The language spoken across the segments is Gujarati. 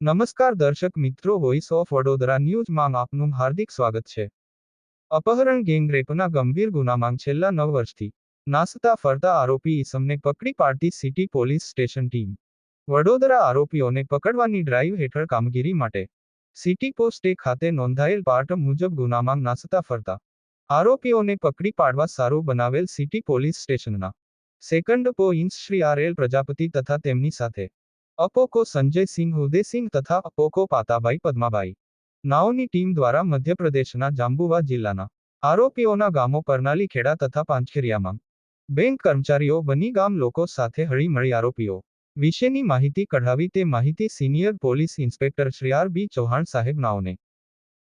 નમસ્કાર દર્શક મિત્રો વોઇસ ઓફ વડોદરા ન્યૂઝમાં આપનું હાર્દિક સ્વાગત છે. અપહરણ ગેંગ રેપના ગંભીર ગુનામાં છેલ્લા નવ વર્ષથી નાસતા ફરતા આરોપી ઈસમને પકડી પાડતી city police station team. Vadodara આરોપીઓને પકડવાની ડ્રાઈવ હેઠળ કામગીરી માટે સિટી પોસ્ટે ખાતે નોંધાયેલ પાર્ટ મુજબ ગુનામાં નાસતા ફરતા આરોપીઓને પકડી પાડવા સારું બનાવેલ સિટી પોલીસ સ્ટેશનના. સેકન્ડ પો ઇન્સ શ્રી આર એલ પ્રજાપતિ તથા તેમની સાથે અપોકો સંજયસિંહ ઉદયસિંહ તથા અપોકો પાતાભાઈ પદ્માભાઈ નાઓની ટીમ દ્વારા મધ્યપ્રદેશના જાંબુવા જિલ્લાના આરોપીઓના ગામો પરનાલી ખેડા તથા પાંચખેરિયામાં બેંક કર્મચારીઓ બની ગામ લોકો સાથે હળીમળી આરોપીઓ વિશેની માહિતી કઢાવી તે માહિતી senior police inspector Shri R B Chauhan સાહેબ નાઓને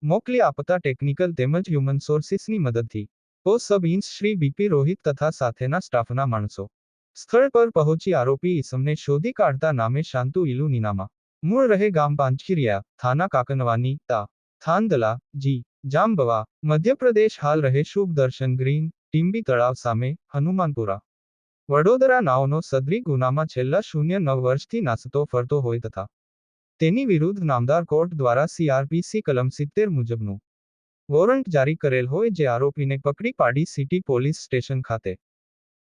મોકલી આપતા ટેકનિકલ તેમજ હ્યુમન સોર્સિસની મદદથી ઓ સબ ઇન્સ શ્રી બીપી રોહિત તથા સાથેના સ્ટાફના માણસો સ્થળ પર પહોંચી આરોપી ઈસમને શોધી કાઢતા નામે શાંતુ ઇલુ નીનામા. મૂળ રહે ગામ પાંચખીરિયા, થાના કાકનવાની, તા. થાંદલા જી. જાંબવા મધ્યપ્રદેશ હાલ રહે શુભ દર્શન ગ્રીન ટીમ્બી તળાવ સામે, હનુમાનપુરા. વડોદરા નાવનો સદરી ગુનામાં છેલ્લા શૂન્ય નવ વર્ષથી નાસતો ફરતો હોય તથા તેની વિરુદ્ધ નામદાર કોર્ટ દ્વારા સીઆરપીસી કલમ સિત્તેર મુજબનું વોરંટ જારી કરેલ હોય જે આરોપીને પકડી પાડી સિટી પોલીસ સ્ટેશન ખાતે.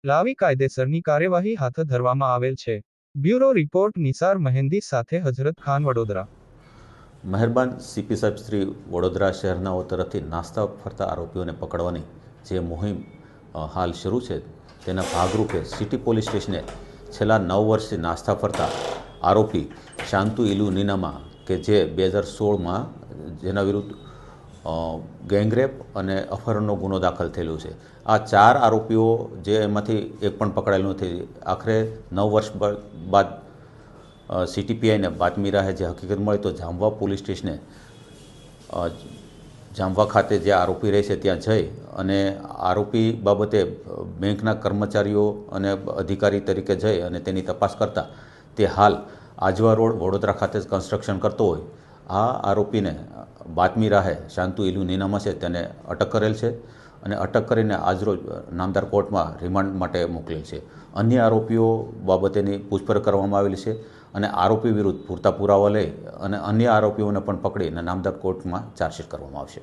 લાવી કાયદેસરની કાર્યવાહી હાથ ધરવામાં આવેલ છે. બ્યુરો રિપોર્ટ નિસાર મહેંદી સાથે હજરત ખાન વડોદરા. મહેરબાન સીપી સાહેબ શ્રી વડોદરા શહેરનાઓ તરફથી નાસ્તા ફરતા આરોપીઓને પકડવાની જે મુહિમ હાલ શરૂ છે, તેના ભાગરૂપે સિટી પોલીસ સ્ટેશને છેલ્લા નવ વર્ષથી નાસ્તા ફરતા આરોપી શાંતુ ઇલુ નીનામા કે જે બે હજાર સોળમાં, જેના વિરુદ્ધ ગેંગરેપ અને અપહરણનો ગુનો દાખલ થયેલો છે. આ ચાર આરોપીઓ જે એમાંથી એક પણ પકડાયેલ નથી. આખરે નવ વર્ષ બાદ સીટીપીઆઈને બાતમી રાહે જે હકીકત મળી તો જામવા પોલીસ સ્ટેશને જામવા ખાતે જે આરોપી રહે છે ત્યાં જઈ અને આરોપી બાબતે બેંકના કર્મચારીઓ અને અધિકારી તરીકે જઈ અને તેની તપાસ કરતા તે હાલ આજવા રોડ વડોદરા ખાતે કન્સ્ટ્રક્શન કરતો હોય. આ આરોપીને બાતમી રાહે શાંતુ ઇલુ નીનામા છે તેને અટક કરેલ છે અને અટક કરીને આજરોજ નામદાર કોર્ટમાં રિમાન્ડ માટે મોકલેલ છે. અન્ય આરોપીઓ બાબતેની પૂછપરછ કરવામાં આવેલી છે અને આરોપી વિરુદ્ધ પૂરતા પુરાવા લઈ અને અન્ય આરોપીઓને પણ પકડીને નામદાર કોર્ટમાં ચાર્જશીટ કરવામાં આવશે.